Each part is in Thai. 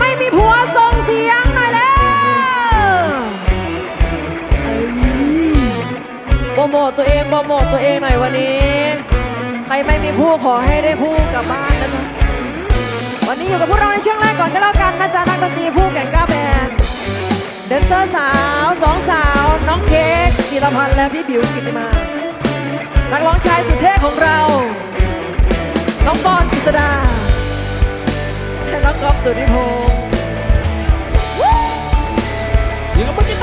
ไม่มีผัวส่งเสียงหน่อยแล้วโปรโมตตัวเองโปรโมตตัวเองหน่อยวันนี้ ใครไม่มีผู้ขอให้ได้ผู้กลับบ้านนะจ๊ะ วันนี้อยู่กับพวกเราในช่วงแรกก่อนก็แล้วกันนะจ๊ะนักดนตรีผู้แก่งกล้าแบนเดนเซอร์สาวสองสาว น้องเค้กจิรพันธ์และพี่บิวกิติมา นักร้องชายสุดเท่ของเรา น้องบอลกฤษดา น้องกอล์ฟสุริพงศ์ยังก็ไม่กิ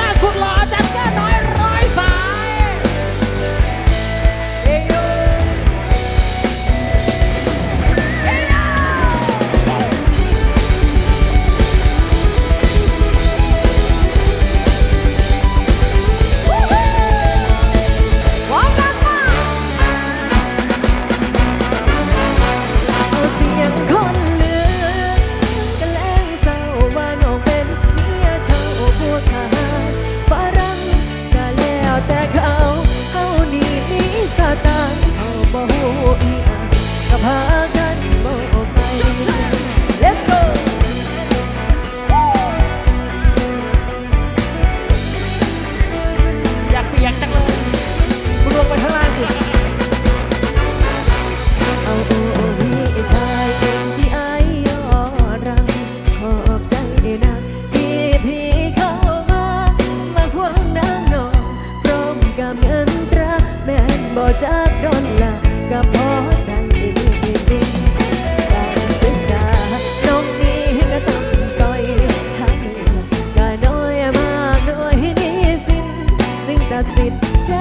ใจ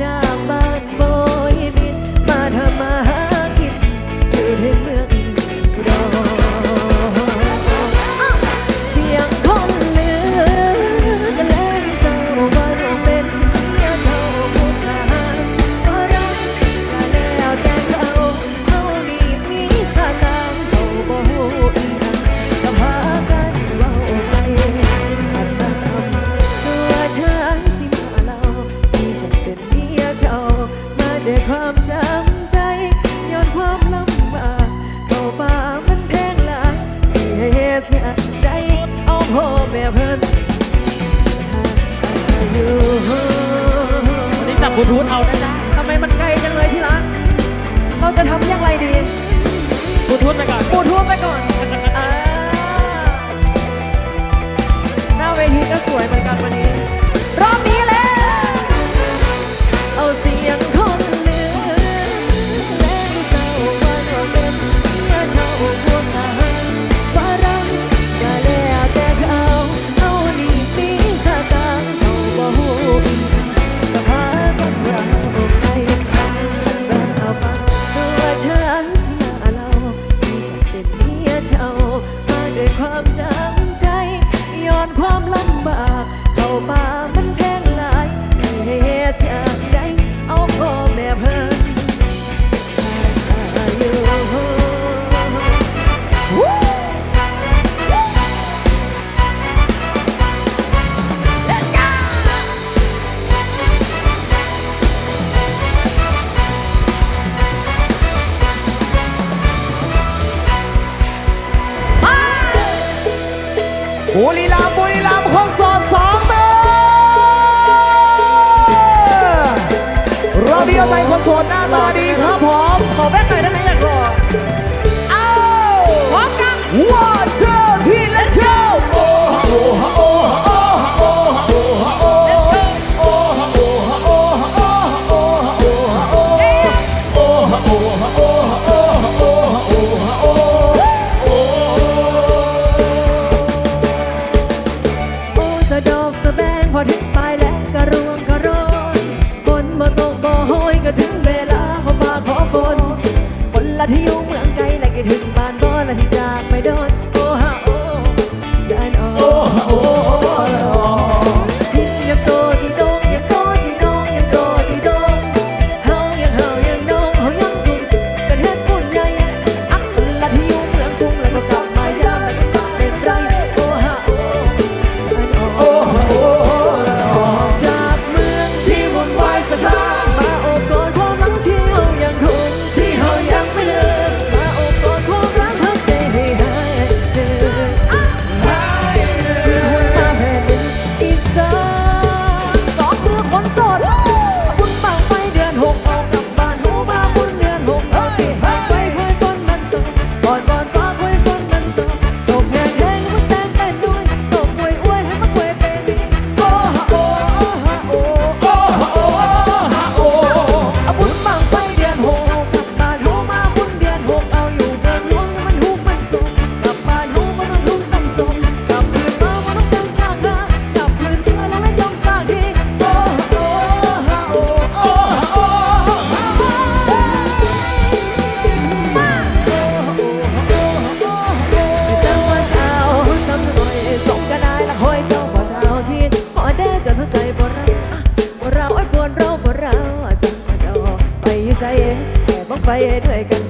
จะ ก็สวยเหมือนกันวันนี้ รอบนี้แล้วเอาเสียง บุรีรัมบุรีรัมย์คนสอดสองเบอร์รอเดียวใจคนสดหน้าตาดีครับผม ขอแว่นหน่อยได้ไหมอยากรอ ไฟด้วยกันปีก่อน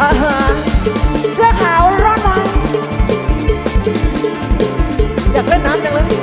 อ่าฮะเสื้อขาวร้อดมาอยากเล่นน้ำจังเลย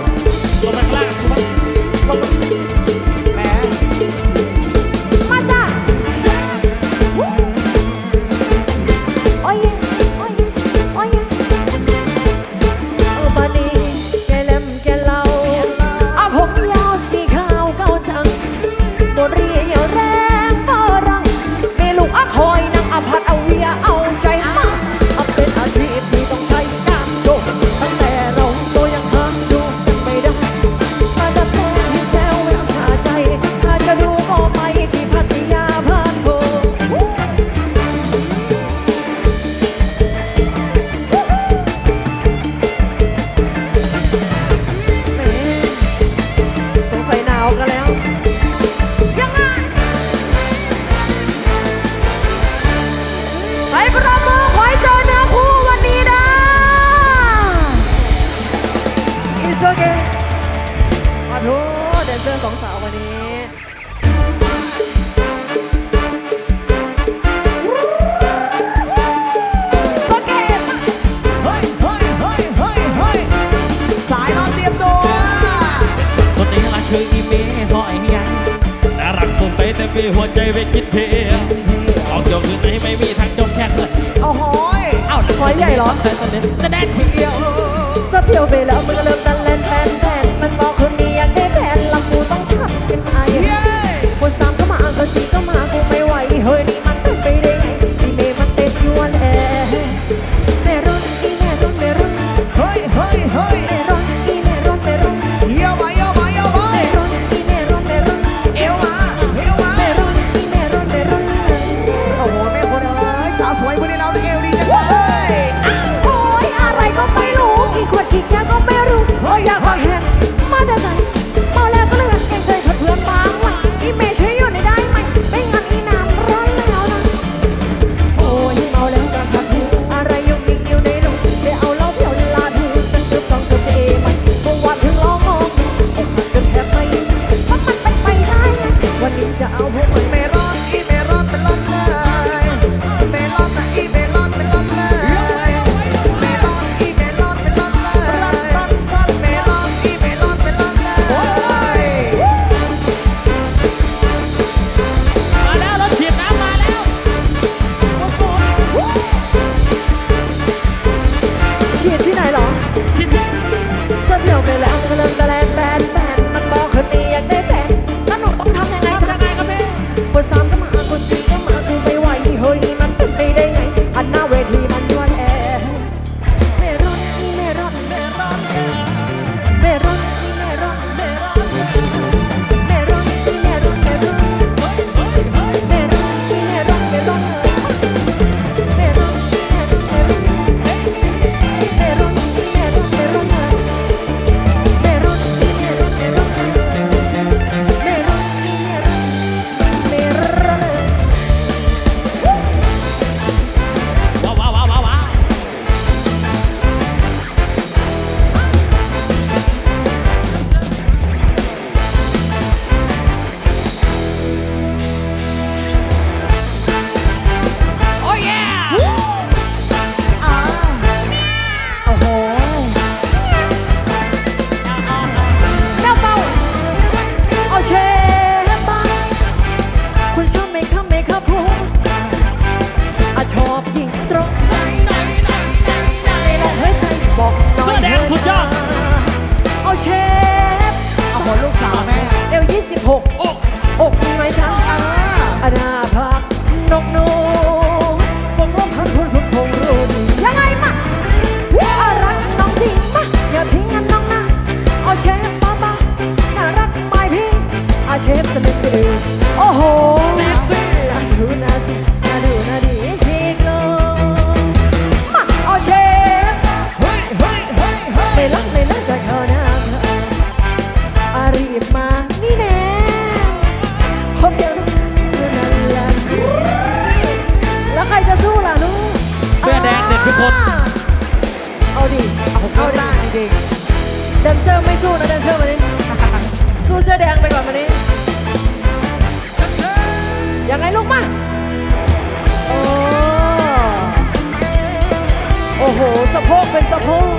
as a whole.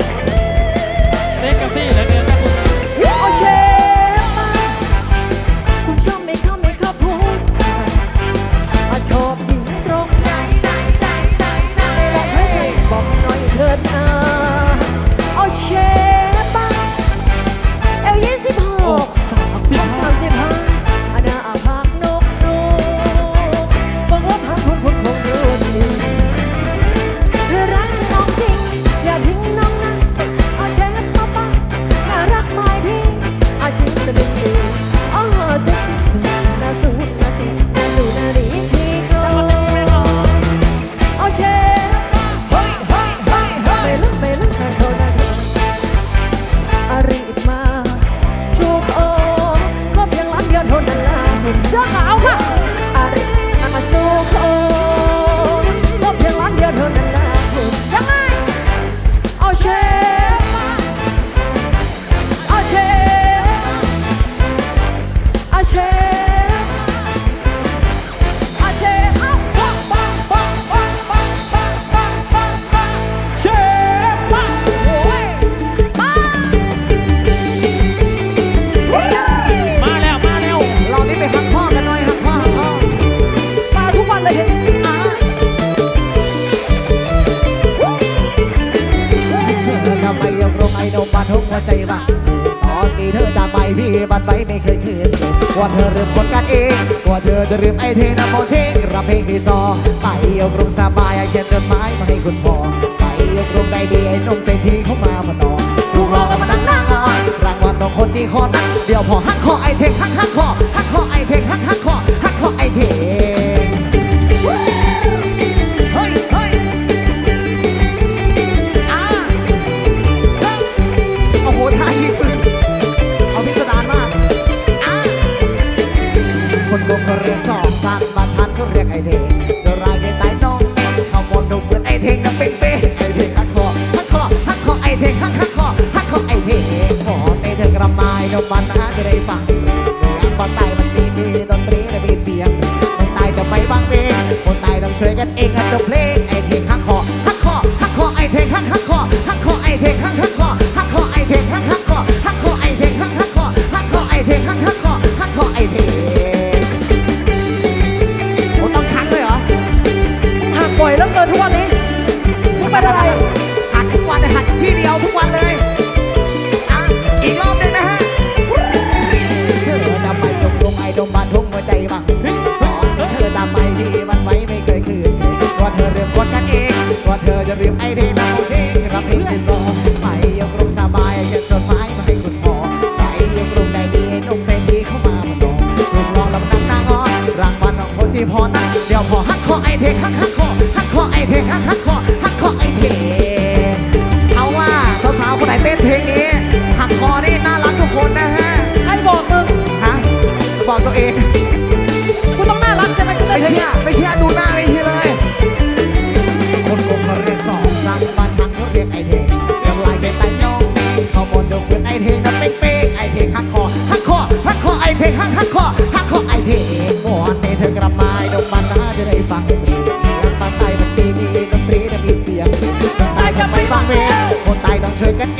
ทุกหัวใจว่าตอนนี้เธอจะไปพี่บันไว้ไม่เคยคืนกว่าเธอลืมคนกันเองกว่าเธอจะลืมไอเทนโมเทงรับเพลงดีซอ ไปเอากรุงสบายเขียนจดหมายมาให้คุณพ่อไปเอากรุงได้ดีไอ้นุ่มเซรษฐีเข้ามาพนอทุกรอบมานั่งนั่งอ่อยรางวัลต่อคนที่คอนักเดี๋ยวพอหักคอไอเทหักหักคอหักคอไอเทหักหักคอหักคอไอเท เขาเรียกไอเทงเยวรายในสายน้องเขาบองดูเหมือนไอเทงนะเป๊ะเป๊ะไอเทงหักคอหักคอหักคอไอเทงหักหักคอหักคอไอเทงขอในเธอกระมายดอกมันหาจะได้ฟังคนตายมันมีดีดนตรีและมีเสียงคนตายจะไม่บังเพลงคนตายต้องช่วยกัน บอกตัวเองกูต้องน่ารักใช่ไหมกูไม่เช่อไม่เชื่ดูหน้าไม่เชื่เลย คนโกงเาเรียกสองสามปันหักเขาเรียกไอเทงเรื่องลาเป็นไตน้องแม่เขาบนดอกเพื่อนไอเทงนะเป๊กเป๊กไอเทงหักคอหักคอหักคอไอเทงหักหักคอหักคอไอเทงวอนให้เธอกระบมาดอกมันน่าจะได้ฟังเพลงปันไตมันตีมีดนตรีจะมีเสียงคนตายจะไม่ฟังเพลงคนตายต้องช่วยกัน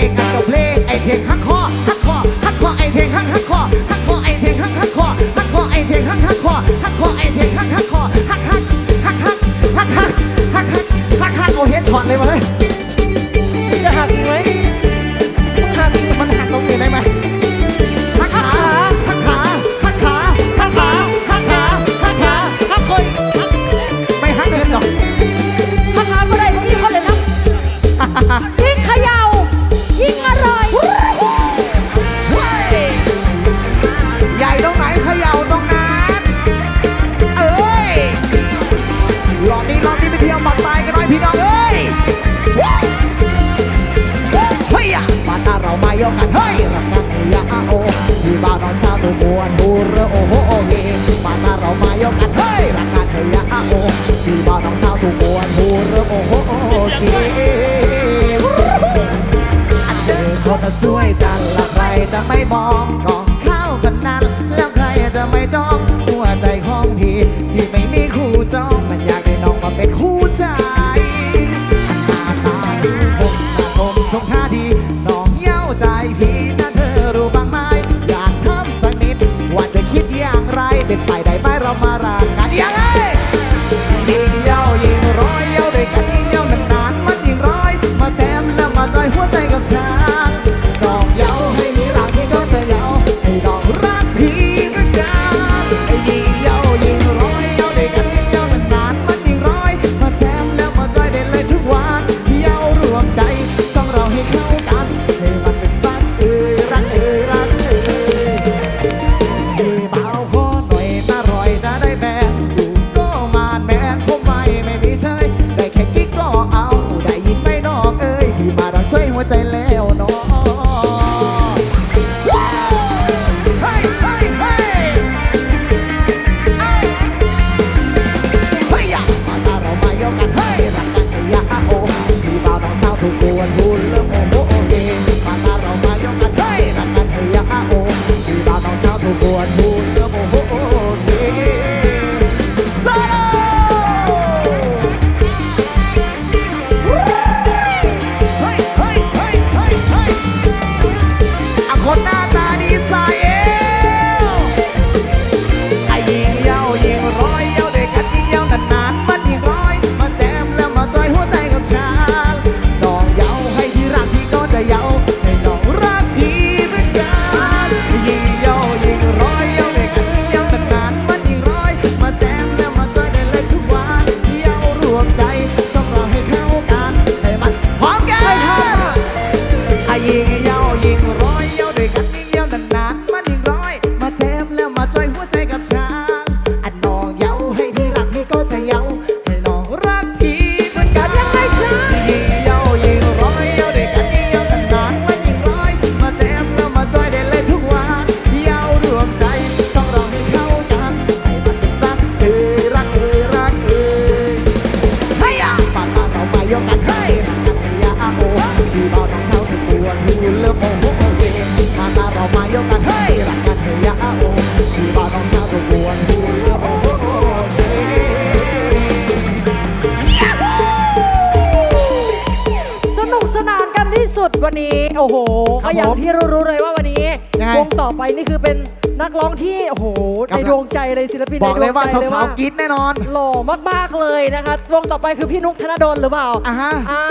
ลปินบอกเลยว่าสาวๆกรี๊ดแน่นอน หล่อมากๆเลยนะคะวงต่อไปคือพี่นุ๊กธนดลหรือเปล่าอ่าฮะ อ่า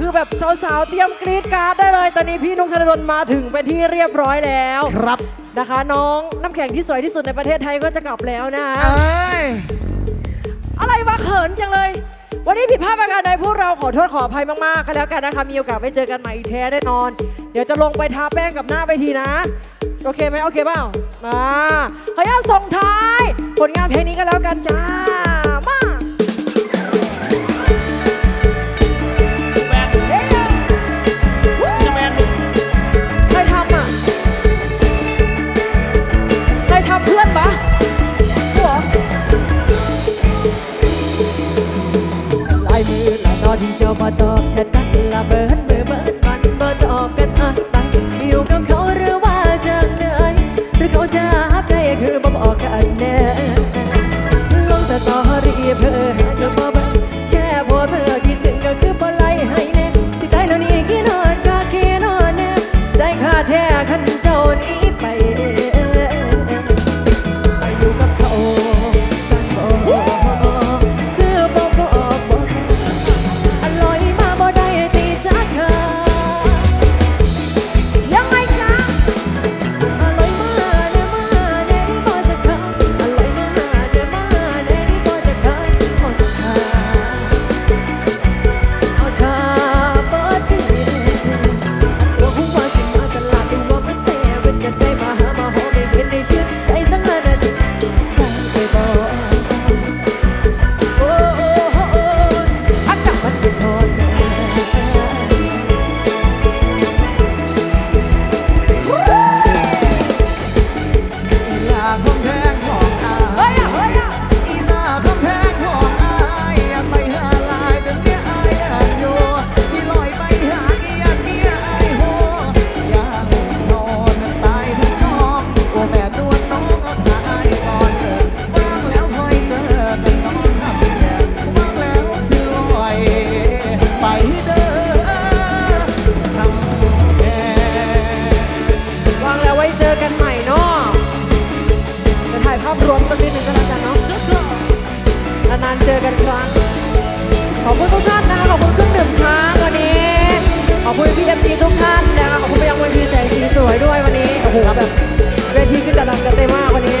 คือแบบสาวๆเตรียมกรี๊ดการ์ดได้เลย ตอนนี้พี่นุ๊กธนดลมาถึงเป็นที่เรียบร้อยแล้วครับนะคะ น้องน้ำแข็งที่สวยที่สุดในประเทศไทยก็จะกลับแล้วนะฮะอะไรวะเขินจังเลย วันนี้ผิดพลาดประการใดพวกเราขอโทษขออภัยมากๆก็แล้วกันนะคะมีโอกาสไปเจอกันใหม่อีกแท้แน่นอน เดี๋ยวจะลงไปทาแป้งกับหน้าไปทีนะ โอเคไหมโอเคเปล่ามาขออนุญาตส่งท้าย ผลงานเพลงนี้ก็แล้วกันจ้า เจ้าบ่ตอบแชทกันละเบิดเบิดเบิดกันบ่ตอบกันอะไปอยู่กับเขาหรือว่าจะเหนื่อยหรือเขาจะหับใจคือบ่บออกกันแน่ลงสตอรี่เพื่อ ณทุกท่านนะคะ ขอบคุณเครื่องดื่มช้างวันนี้ ขอบคุณพี่เอฟซีทุกท่านนะคะขอบคุณไปยังเวทีแสงสีสวยด้วยวันนี้ โอ้โหแบบเวทีขึ้จะดังกันเต็มมากวันนี้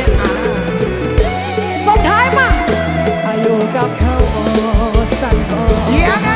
ส่งท้ายมาอายุกับเขาสั่นโอยังไง